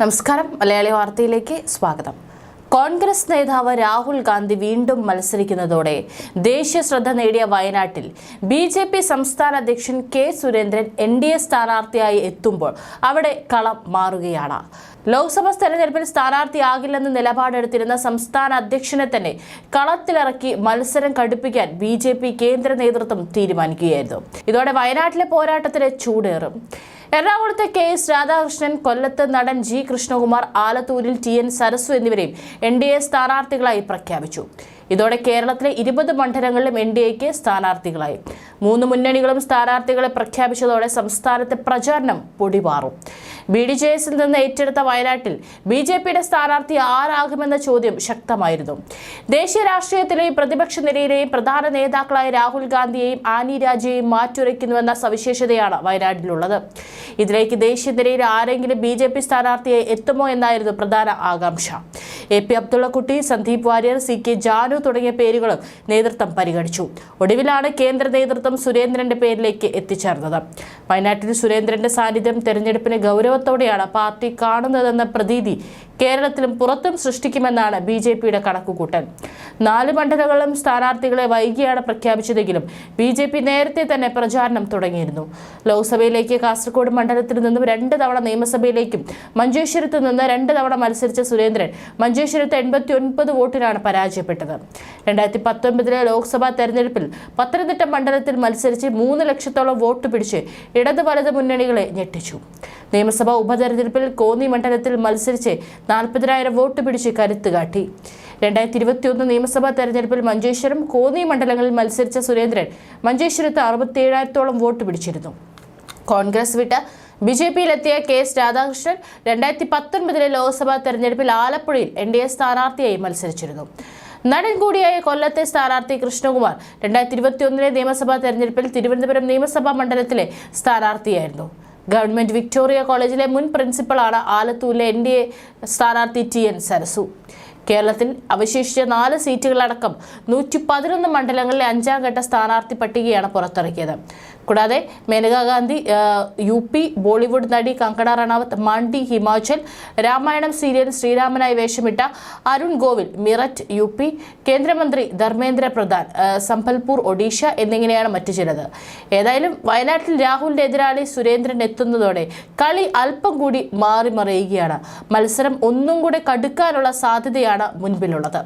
നമസ്കാരം. മലയാളി വാർത്തയിലേക്ക് സ്വാഗതം. കോൺഗ്രസ് നേതാവ് രാഹുൽ ഗാന്ധി വീണ്ടും മത്സരിക്കുന്നതോടെ ദേശീയ ശ്രദ്ധ നേടിയ വയനാട്ടിൽ ബി ജെ പി സംസ്ഥാന അധ്യക്ഷൻ K Surendran N D A സ്ഥാനാർത്ഥിയായി എത്തുമ്പോൾ അവിടെ കളം മാറുകയാണ്. ലോക്സഭാ തെരഞ്ഞെടുപ്പിൽ സ്ഥാനാർത്ഥിയാകില്ലെന്ന് നിലപാടെടുത്തിരുന്ന സംസ്ഥാന അധ്യക്ഷനെ തന്നെ കളത്തിലിറക്കി മത്സരം കടുപ്പിക്കാൻ ബി കേന്ദ്ര നേതൃത്വം തീരുമാനിക്കുകയായിരുന്നു. ഇതോടെ വയനാട്ടിലെ പോരാട്ടത്തിന് ചൂടേറും. എറണാകുളത്തെ കെ എസ് രാധാകൃഷ്ണൻ കൊല്ലത്ത് നടൻ ജി കൃഷ്ണകുമാർ ആലത്തൂരിൽ ടി എൻ സരസു എന്നിവരെയും എൻ ഡി എ സ്ഥാനാർത്ഥികളായി പ്രഖ്യാപിച്ചു. ഇതോടെ കേരളത്തിലെ ഇരുപത് മണ്ഡലങ്ങളിലും എൻ ഡി എക്ക് സ്ഥാനാർത്ഥികളായി. മൂന്ന് മുന്നണികളും സ്ഥാനാർത്ഥികളെ പ്രഖ്യാപിച്ചതോടെ സംസ്ഥാനത്തെ പ്രചാരണം പൊടിപാറും ബി ഡി ജെ എസിൽ നിന്ന് ഏറ്റെടുത്ത വയനാട്ടിൽ ബി ജെ പിയുടെ സ്ഥാനാർത്ഥി ആരാകുമെന്ന ചോദ്യം ശക്തമായിരുന്നു. ദേശീയ രാഷ്ട്രീയത്തിലെയും പ്രതിപക്ഷ നിരയിലെയും പ്രധാന നേതാക്കളായ രാഹുൽ ഗാന്ധിയെയും ആനി രാജയെയും മാറ്റുരയ്ക്കുന്നുവെന്ന സവിശേഷതയാണ് വയനാട്ടിലുള്ളത്. ഇതിലേക്ക് ദേശീയ നിരയിൽ ആരെങ്കിലും ബി ജെ പി സ്ഥാനാർത്ഥിയെ എത്തുമോ എന്നായിരുന്നു പ്രധാന ആകാംക്ഷ. A P Abdullakutty Sandeep Warrier C K Janu തുടങ്ങിയ പേരുകളും നേതൃത്വം പരിഗണിച്ചു. ഒടുവിലാണ് കേന്ദ്ര നേതൃത്വം സുരേന്ദ്രന്റെ പേരിലേക്ക് എത്തിച്ചേർന്നത്. വയനാട്ടിൽ സുരേന്ദ്രന്റെ സാന്നിധ്യം തെരഞ്ഞെടുപ്പിന് ഗൗരവത്തോടെയാണ് പാർട്ടി കാണുന്നതെന്ന പ്രതീതി കേരളത്തിലും പുറത്തും സൃഷ്ടിക്കുമെന്നാണ് ബി ജെ പിയുടെ കണക്കുകൂട്ടൽ. നാല് മണ്ഡലങ്ങളും സ്ഥാനാർത്ഥികളെ വൈകിയാണ് പ്രഖ്യാപിച്ചതെങ്കിലും ബി ജെ പി നേരത്തെ തന്നെ പ്രചാരണം തുടങ്ങിയിരുന്നു. ലോക്സഭയിലേക്ക് കാസർഗോഡ് മണ്ഡലത്തിൽ നിന്നും രണ്ട് തവണ നിയമസഭയിലേക്കും മഞ്ചേശ്വരത്ത് നിന്ന് രണ്ട് തവണ മത്സരിച്ച സുരേന്ദ്രൻ മഞ്ചേശ്വരത്ത് എൺപത്തി ഒൻപത് വോട്ടിനാണ് പരാജയപ്പെട്ടത്. രണ്ടായിരത്തി പത്തൊൻപതിലെ ലോക്സഭാ തെരഞ്ഞെടുപ്പിൽ പത്തനംതിട്ട മണ്ഡലത്തിൽ മത്സരിച്ച് മൂന്ന് ലക്ഷത്തോളം വോട്ട് പിടിച്ച് ഇടത് വലത് മുന്നണികളെ ഞെട്ടിച്ചു. നിയമസഭാ ഉപതെരഞ്ഞെടുപ്പിൽ കോന്നി മണ്ഡലത്തിൽ മത്സരിച്ച് നാൽപ്പതിനായിരം വോട്ട് പിടിച്ച് കരുത്ത് കാട്ടി. രണ്ടായിരത്തി ഇരുപത്തിയൊന്ന് നിയമസഭാ തെരഞ്ഞെടുപ്പിൽ മഞ്ചേശ്വരം കോന്നി മണ്ഡലങ്ങളിൽ മത്സരിച്ച സുരേന്ദ്രൻ മഞ്ചേശ്വരത്ത് അറുപത്തിയേഴായിരത്തോളം വോട്ട് പിടിച്ചിരുന്നു. കോൺഗ്രസ് വിട്ട് ബി ജെ പിയിലെത്തിയ കെ എസ് രാധാകൃഷ്ണൻ രണ്ടായിരത്തി പത്തൊൻപതിലെ ലോക്സഭാ തെരഞ്ഞെടുപ്പിൽ ആലപ്പുഴയിൽ എൻ ഡി എ സ്ഥാനാർത്ഥിയായി മത്സരിച്ചിരുന്നു. നടൻ കൂടിയായ കൊല്ലത്തെ സ്ഥാനാർത്ഥി കൃഷ്ണകുമാർ രണ്ടായിരത്തി ഇരുപത്തിയൊന്നിലെ നിയമസഭാ തെരഞ്ഞെടുപ്പിൽ തിരുവനന്തപുരം നിയമസഭാ മണ്ഡലത്തിലെ സ്ഥാനാർത്ഥിയായിരുന്നു. ഗവൺമെന്റ് വിക്ടോറിയ കോളേജിലെ മുൻ പ്രിൻസിപ്പളാണ് ആലത്തൂരിലെ എൻ ഡി എ സ്ഥാനാർത്ഥി ടി എൻ സരസു. കേരളത്തിൽ അവശേഷിച്ച നാല് സീറ്റുകളടക്കം നൂറ്റി പതിനൊന്ന് മണ്ഡലങ്ങളിലെ അഞ്ചാം ഘട്ട സ്ഥാനാർത്ഥി പട്ടികയാണ് പുറത്തിറക്കിയത്. കൂടാതെ മേനകാ ഗാന്ധി ആ, യു പി ബോളിവുഡ് നടി കങ്കണ റണാവത്ത് മണ്ഡി ഹിമാചൽ രാമായണം സീരിയൽ ശ്രീരാമനായി വേഷമിട്ട അരുൺ ഗോവിൽ മിററ്റ് യു പി കേന്ദ്രമന്ത്രി ധർമ്മേന്ദ്ര പ്രധാൻ സംബൽപൂർ ഒഡീഷ എന്നിങ്ങനെയാണ് മറ്റു ചിലത്. ഏതായാലും വയനാട്ടിൽ രാഹുലിന്റെ എതിരാളി സുരേന്ദ്രൻ എത്തുന്നതോടെ കളി അല്പം കൂടി മാറി മറിയുകയാണ് മത്സരം ഒന്നും കൂടെ കടുക്കാനുള്ള സാധ്യതയാണ് മുൻപിലുള്ളത്.